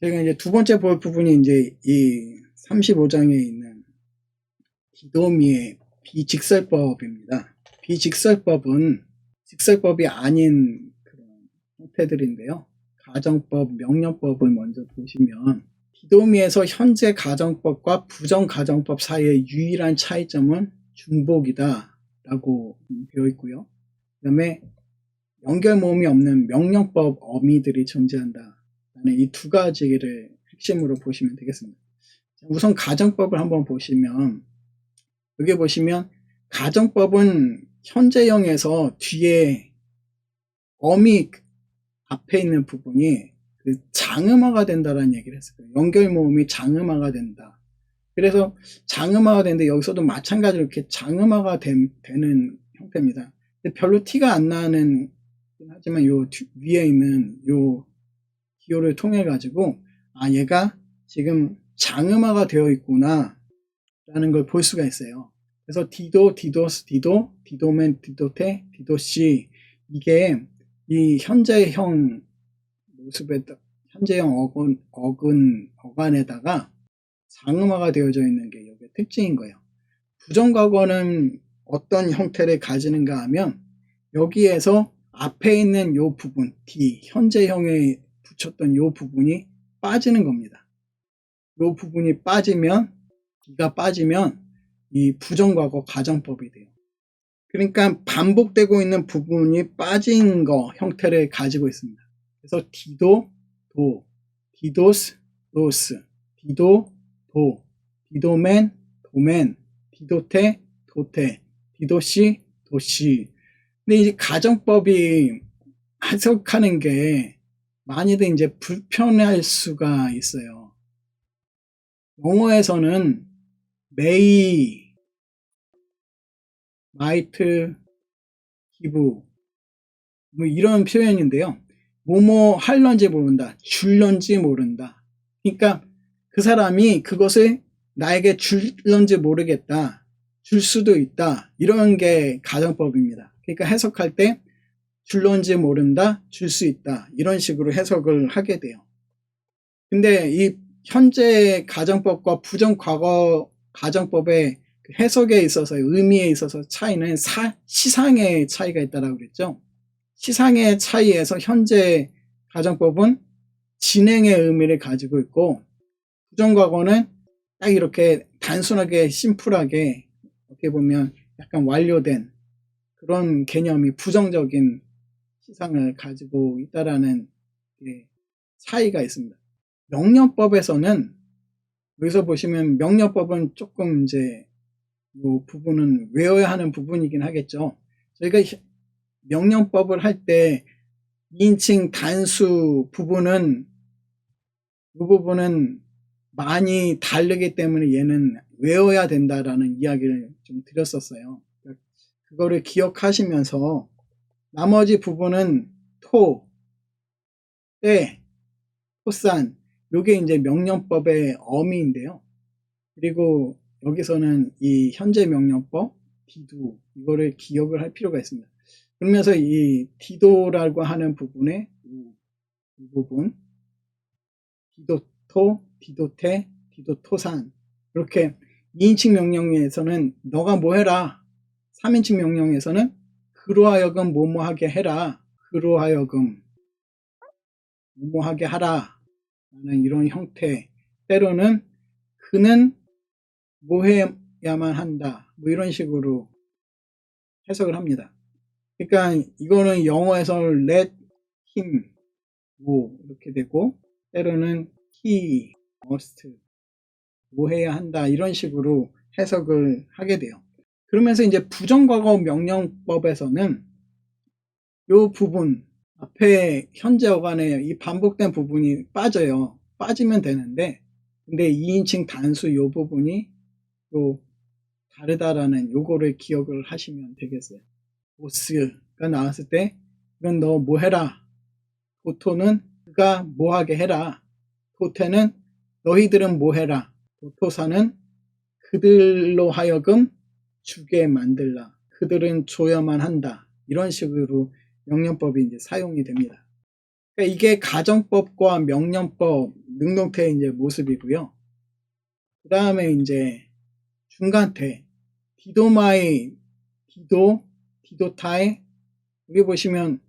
저희가 이제 두 번째 볼 부분이 이제 이 35장에 있는 디도미의 비직설법입니다. 비직설법은 직설법이 아닌 그런 형태들인데요. 가정법, 명령법을 먼저 보시면 디도미에서 현재 가정법과 부정 가정법 사이의 유일한 차이점은 중복이다 라고 되어 있고요. 그 다음에 연결 모음이 없는 명령법 어미들이 존재한다. 이 두 가지를 핵심으로 보시면 되겠습니다. 우선 가정법을 한번 보시면 여기 보시면 가정법은 현재형에서 뒤에 어미 앞에 있는 부분이 그 장음화가 된다라는 얘기를 했어요. 연결 모음이 장음화가 된다. 그래서 장음화가 되는데 여기서도 마찬가지로 이렇게 장음화가 된, 되는 형태입니다. 별로 티가 안 나는 하지만 요 위에 있는 요 기호를 통해 가지고 아 얘가 지금 장음화가 되어 있구나 라는 걸 볼 수가 있어요. 그래서 디도, 디도스, 디도, 디도맨, 디도테, 디도시 이게 이 현재형 모습에 현재형 어근, 어근, 어간에다가 장음화가 되어져 있는 게 여기 특징인 거예요. 부정과거는 어떤 형태를 가지는가 하면 여기에서 앞에 있는 요 부분, D, 현재형에 붙였던 요 부분이 빠지는 겁니다. 요 부분이 빠지면, D가 빠지면 이 부정과거 가정법이 돼요. 그러니까 반복되고 있는 부분이 빠진 거 형태를 가지고 있습니다. 그래서 디도, 도, 디도스, 도스, 디도, 도, 디도맨, 도맨, 디도테, 도테, 디도시, 도시. 근데 이제 가정법이 해석하는 게 많이들 이제 불편할 수가 있어요. 영어에서는 may, might, give 뭐 이런 표현인데요. 뭐뭐 할런지 모른다, 줄런지 모른다. 그러니까 그 사람이 그것을 나에게 줄런지 모르겠다, 줄 수도 있다. 이런 게 가정법입니다. 그러니까 해석할 때 줄런지 모른다, 줄 수 있다. 이런 식으로 해석을 하게 돼요. 근데 이 현재 가정법과 부정 과거 가정법의 그 해석에 있어서 의미에 있어서 차이는 사, 시상의 차이가 있다라고 그랬죠. 시상의 차이에서 현재 가정법은 진행의 의미를 가지고 있고 부정과거는 딱 이렇게 단순하게 심플하게 어떻게 보면 약간 완료된 그런 개념이 부정적인 시상을 가지고 있다라는 차이가 있습니다. 명령법에서는 여기서 보시면 명령법은 조금 이제 이 부분은 외워야 하는 부분이긴 하겠죠. 저희가 명령법을 할 때 2인칭 단수 부분은 이 부분은 많이 다르기 때문에 얘는 외워야 된다라는 이야기를 좀 드렸었어요. 그거를 기억하시면서 나머지 부분은 토, 때, 토산, 요게 이제 명령법의 어미인데요. 그리고 여기서는 이 현재 명령법, 디도, 이거를 기억을 할 필요가 있습니다. 그러면서 이 디도라고 하는 부분에 이 부분, 디도토, 디도테, 디도토산, 이렇게 2인칭 명령에서는 너가 뭐 해라. 3인칭 명령에서는 그로 하여금 뭐뭐 하게 해라. 그로 하여금 뭐뭐 하게 하라. 라는 이런 형태. 때로는 그는 뭐 해야만 한다. 뭐 이런 식으로 해석을 합니다. 그러니까 이거는 영어에서 let him 뭐 이렇게 되고 때로는 he must 뭐 해야 한다. 이런 식으로 해석을 하게 돼요 그러면서 이제 부정과거 명령법에서는 이 부분 앞에 현재 어간에 이 반복된 부분이 빠져요. 빠지면 되는데 근데 2인칭 단수 요 부분이 또 다르다라는 요거를 기억을 하시면 되겠어요. 보스가 나왔을 때 이건 너 뭐 해라. 도토는 그가 뭐 하게 해라. 도태는 너희들은 뭐 해라. 도토사는 그들로 하여금 주게 만들라. 그들은 줘야만 한다. 이런 식으로 명령법이 이제 사용이 됩니다. 그러니까 이게 가정법과 명령법 능동태의 이제 모습이고요. 그 다음에 이제 중간태 디도마이 디도 디도타에 여기 보시면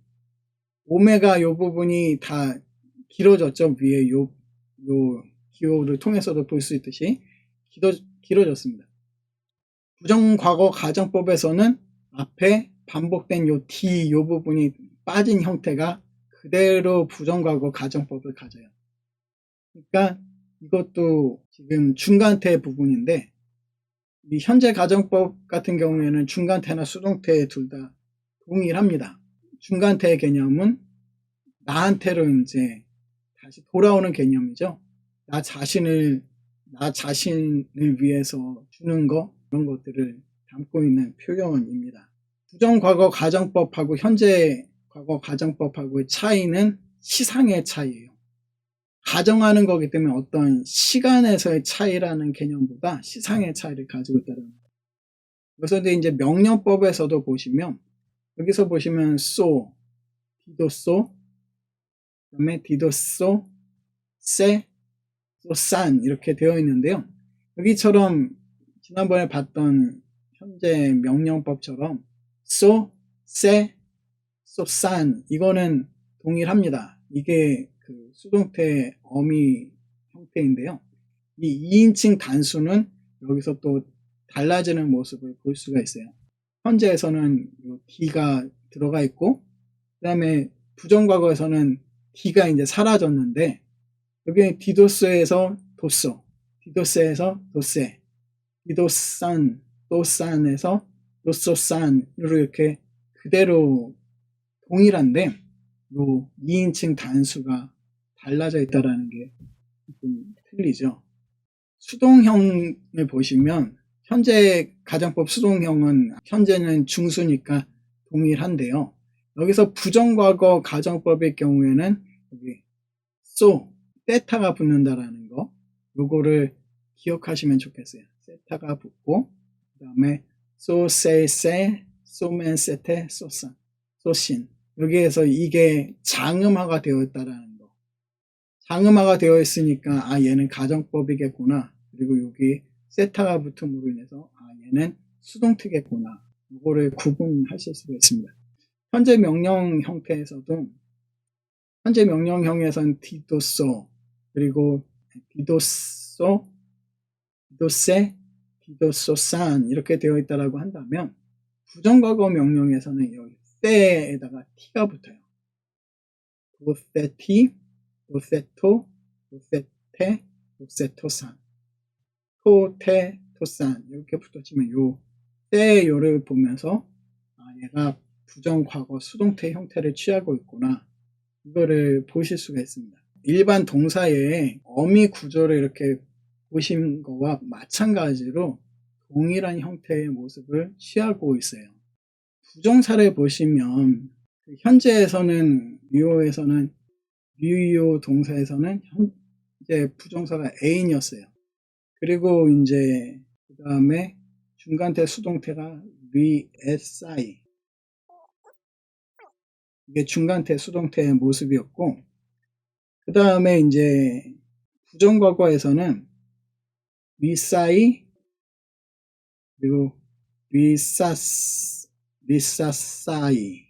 오메가 요 부분이 다 길어졌죠 위에 요, 요 기호를 통해서도 볼 수 있듯이 길어, 길어졌습니다. 부정과거 가정법에서는 앞에 반복된 요 D 요 부분이 빠진 형태가 그대로 부정과거 가정법을 가져요. 그러니까 이것도 지금 중간태 부분인데 이 현재 가정법 같은 경우에는 중간태나 수동태 둘 다 동일합니다. 중간태의 개념은 나한테로 이제 다시 돌아오는 개념이죠. 나 자신을 나 자신을 위해서 주는 거 그런 것들을 담고 있는 표현입니다. 부정과거 가정법하고 현재 과거 가정법하고의 차이는 시상의 차이예요. 가정하는 거기 때문에 어떤 시간에서의 차이라는 개념보다 시상의 차이를 가지고 있다는 거예요. 그래서 이제 명령법에서도 보시면 여기서 보시면 so, 디도소, 그다음에 디도소, 세, 소산 이렇게 되어 있는데요. 여기처럼 지난번에 봤던 현재 명령법처럼 so, 세, 소산 이거는 동일합니다. 이게 그 수동태 어미 형태인데요. 이 2인칭 단수는 여기서 또 달라지는 모습을 볼 수가 있어요. 현재에서는 D가 들어가 있고, 그 다음에 부정과거에서는 D가 이제 사라졌는데, 여기 디도스에서 도소, 디도스에서 도세, 디도산, 도산에서 도소산으로 이렇게 그대로 동일한데, 요 2인칭 단수가 달라져 있다라는 게 좀 틀리죠. 수동형을 보시면 현재 가정법 수동형은 현재는 중수니까 동일한데요. 여기서 부정과거 가정법의 경우에는 여기 so, 세타가 붙는다라는 거 요거를 기억하시면 좋겠어요. 세타가 붙고 그 다음에 so, san, so, sin 여기에서 이게 장음화가 되어 있다라는 거. 장음화가 되어 있으니까 아 얘는 가정법이겠구나. 그리고 여기 세타가 붙음으로 인해서 아 얘는 수동태겠구나. 이거를 구분하실 수가 있습니다. 현재 명령 형태에서도 현재 명령형에서는 디도소 그리고 디도소 디도세 디도소산 이렇게 되어 있다라고 한다면 부정과거 명령에서는 여기 세에다가 t가 붙어요. 도세티, 도세토, 도세테, 도세토산, 토테, 토산 이렇게 붙어지면 요 세, 요를 보면서 아 얘가 부정과거 수동태 형태를 취하고 있구나 이거를 보실 수가 있습니다. 일반 동사의 어미 구조를 이렇게 보신 거와 마찬가지로 동일한 형태의 모습을 취하고 있어요. 부정사를 보시면 현재에서는 유효에서는 유효 동사에서는 현재 부정사가 A인이었어요. 그리고 이제 그 다음에 중간태 수동태가 VSI 이게 중간태 수동태의 모습이었고 그 다음에 이제 부정과거에서는 위사이 그리고 위사스 리사사이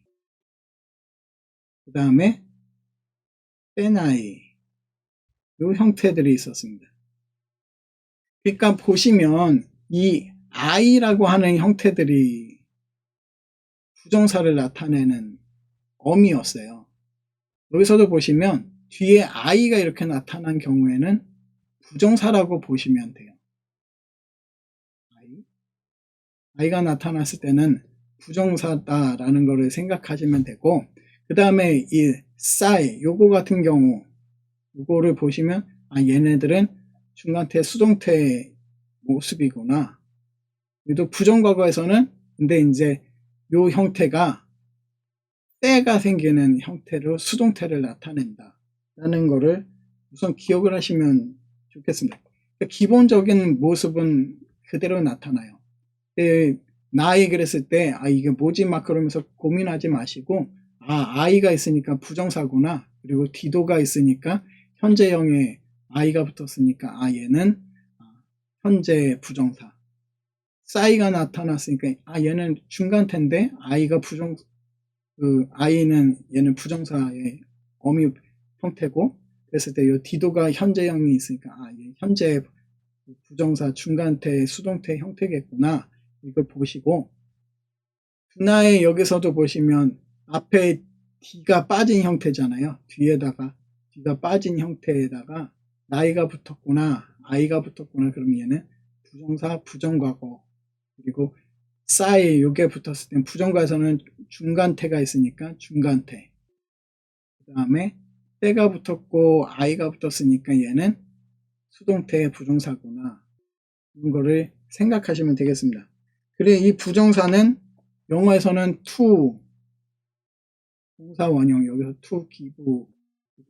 그 다음에 페나이 이 형태들이 있었습니다. 그러니까 보시면 이 I라고 하는 형태들이 부정사를 나타내는 어미였어요. 여기서도 보시면 뒤에 I가 이렇게 나타난 경우에는 부정사라고 보시면 돼요. I가 나타났을 때는 부정사다라는 것을 생각하시면 되고 그 다음에 이 싸이 요거 같은 경우 요거를 보시면 아 얘네들은 중간태 수동태 모습이구나. 또 부정과거에서는 근데 이제 요 형태가 때가 생기는 형태로 수동태를 나타낸다 라는 거를 우선 기억을 하시면 좋겠습니다. 그러니까 기본적인 모습은 그대로 나타나요. 그 나에게 그랬을 때, 아, 이게 뭐지? 막 그러면서 고민하지 마시고, 아, I가 있으니까 부정사구나. 그리고 디도가 있으니까 현재형에 I가 붙었으니까 아, 얘는 아, 현재 부정사. 싸이가 나타났으니까 아, 얘는 중간태인데 I가 부정, 그 I는 얘는 부정사의 어미 형태고 그랬을 때이 디도가 현재형이 있으니까 아, 얘 현재 부정사 중간태 수동태 형태겠구나. 이걸 보시고 분화의 여기서도 보시면 앞에 D가 빠진 형태잖아요. 뒤에다가 D가 빠진 형태에다가 나이가 붙었구나, I가 붙었구나. 그러면 얘는 부정사, 부정과거 그리고 싸이 요게 붙었을 땐 부정과에서는 중간태가 있으니까 중간태. 그 다음에 때가 붙었고 I가 붙었으니까 얘는 수동태 부정사구나. 이런 거를 생각하시면 되겠습니다. 그리고 이 부정사는 영어에서는 to 동사 원형 여기서 to 기부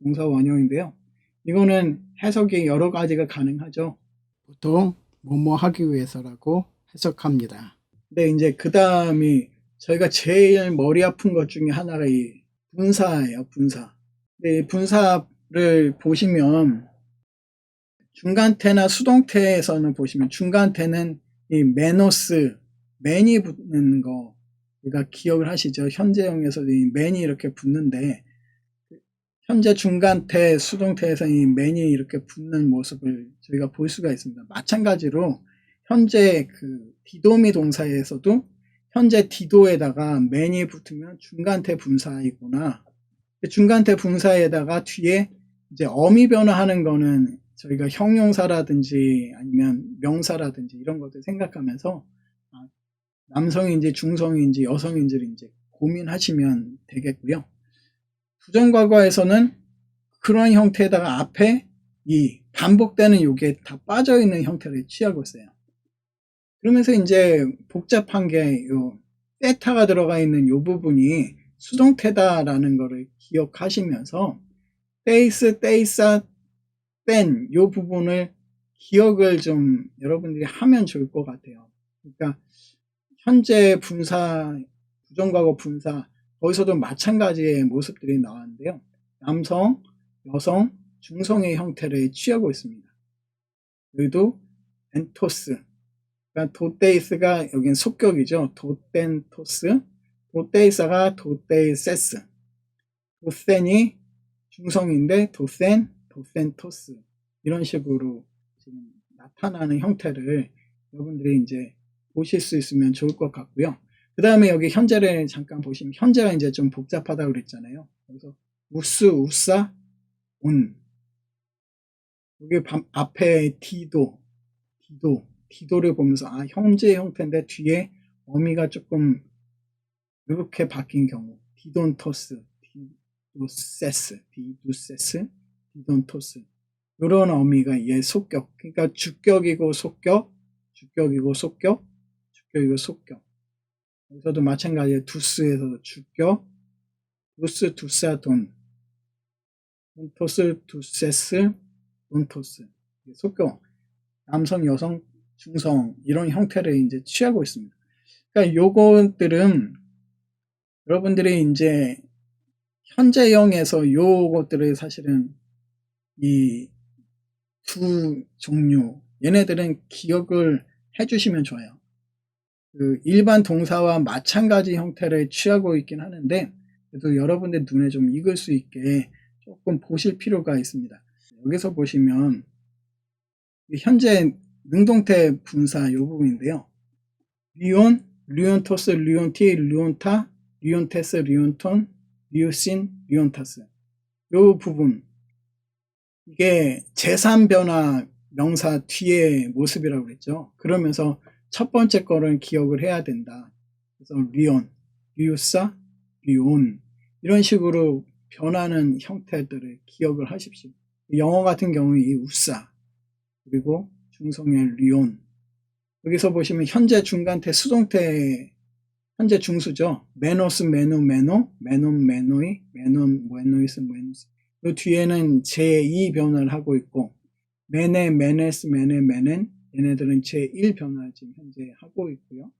동사 원형인데요. 이거는 해석이 여러 가지가 가능하죠. 보통 뭐뭐 하기 위해서라고 해석합니다. 근데 이제 그 다음이 저희가 제일 머리 아픈 것 중에 하나가 이 분사예요. 분사. 근데 이 분사를 보시면 중간태나 수동태에서는 보시면 중간태는 이 메노스 맨이 붙는 거 우리가 기억을 하시죠. 현재형에서 이 맨이 이렇게 붙는데 현재 중간태 수동태에서 이 맨이 이렇게 붙는 모습을 저희가 볼 수가 있습니다. 마찬가지로 현재 그 디도미 동사에서도 현재 디도에다가 맨이 붙으면 중간태 분사이구나. 중간태 분사에다가 뒤에 이제 어미 변화하는 거는 저희가 형용사라든지 아니면 명사라든지 이런 것들 생각하면서 아, 남성인지 중성인지 여성인지를 이제 고민하시면 되겠고요. 부정 과거에서는 그런 형태에다가 앞에 이 반복되는 요게 다 빠져 있는 형태를 취하고 있어요. 그러면서 이제 복잡한 게요 세타가 들어가 있는 요 부분이 수동태다라는 거를 기억하시면서 테이스, 테이사, 뺀요 부분을 기억을 좀 여러분들이 하면 좋을 것 같아요. 그러니까 현재 분사, 부정과거 분사 거기서도 마찬가지의 모습들이 나왔는데요. 남성, 여성, 중성의 형태를 취하고 있습니다. 여기도 엔토스, 그러니까 도테이스가 여긴 속격이죠. 도텐토스, 도테이사가 도테이세스, 도센이 중성인데 도센, 도센토스 이런 식으로 지금 나타나는 형태를 여러분들이 이제 보실 수 있으면 좋을 것 같고요. 그 다음에 여기 현재를 잠깐 보시면 현재가 이제 좀 복잡하다고 그랬잖아요. 그래서 우스, 우사, 온 여기 앞에 디도, 디도, 디도를 보면서 아 현재 형태인데 뒤에 어미가 조금 이렇게 바뀐 경우 디돈토스, 디도세스, 디두세스 디돈토스 이런 어미가 얘 속격 그러니까 주격이고 속격 주격이고 속격 주 격이고 속격 여기서도 마찬가지로 두스에서도 주격 두스 두사 돈. 돈토스 두세스 돈토스. 속격 남성 여성 중성. 이런 형태를 이제 취하고 있습니다. 그러니까 요것들은 여러분들이 이제 현재형에서 요것들을 사실은 이 두 종류 얘네들은 기억을 해주시면 좋아요. 그 일반 동사와 마찬가지 형태를 취하고 있긴 하는데 그래도 여러분들 눈에 좀 익을 수 있게 조금 보실 필요가 있습니다. 여기서 보시면 현재 능동태 분사 이 부분인데요. 리온, 리온토스, 리온티, 리온타, 리온테스, 리온톤, 리오신, 리온타스 이 부분 이게 제3변화 명사 뒤의 모습이라고 그랬죠. 그러면서 첫 번째 거를 기억을 해야 된다. 그래서 리온, 리우사, 리온 이런 식으로 변하는 형태들을 기억을 하십시오. 영어 같은 경우에 이 우사 그리고 중성의 리온 여기서 보시면 현재 중간태 수동태 현재 중수죠. 메노스 메노 메노 메논 메노이 메논 메노이스 메노스 그 뒤에는 제2 변화를 하고 있고 메네, 메네스, 메네, 메넨 얘네들은 제1 변화를 지금 현재 하고 있고요.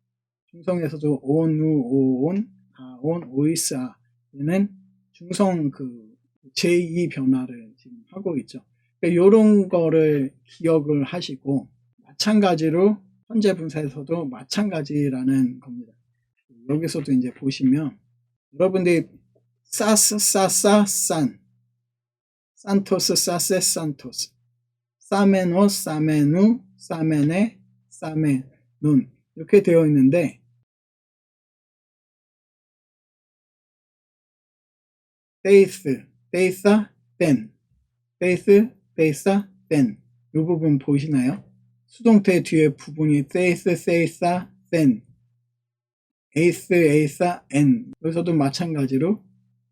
중성에서도 온, 우, 오 온, 아 온, 오이스, 아 얘는 중성 그 제2 변화를 지금 하고 있죠. 이런 거를 기억을 하시고 마찬가지로 현재 분사에서도 마찬가지라는 겁니다. 여기서도 이제 보시면 여러분들이 사스 사사 산 산토스 사세 산토스 사메노 사메누 사메네 사메눈 이렇게 되어 있는데 데이스 데이사 땐 데이스 데이사 땐이 부분 보시나요? 수동태 뒤에 부분이 데이스 세이사 땐 에이스 에이사 엔. 여기서도 마찬가지로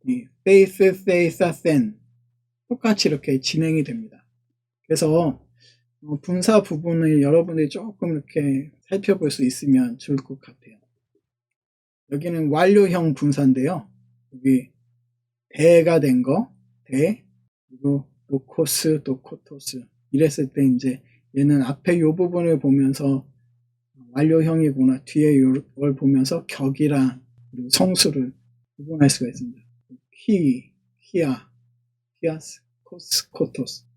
이 페이스 세이사 센 똑같이 이렇게 진행이 됩니다. 그래서 어, 분사 부분을 여러분들이 조금 이렇게 살펴볼 수 있으면 좋을 것 같아요. 여기는 완료형 분사인데요. 여기 대가 된 거, 대, 그리고 노코스, 노코토스 이랬을 때 이제 얘는 앞에 이 부분을 보면서 완료형이구나 뒤에 이걸 보면서 격이랑 그리고 성수를 구분할 수가 있습니다. 히, 히아, 히아스, 코스, 코토스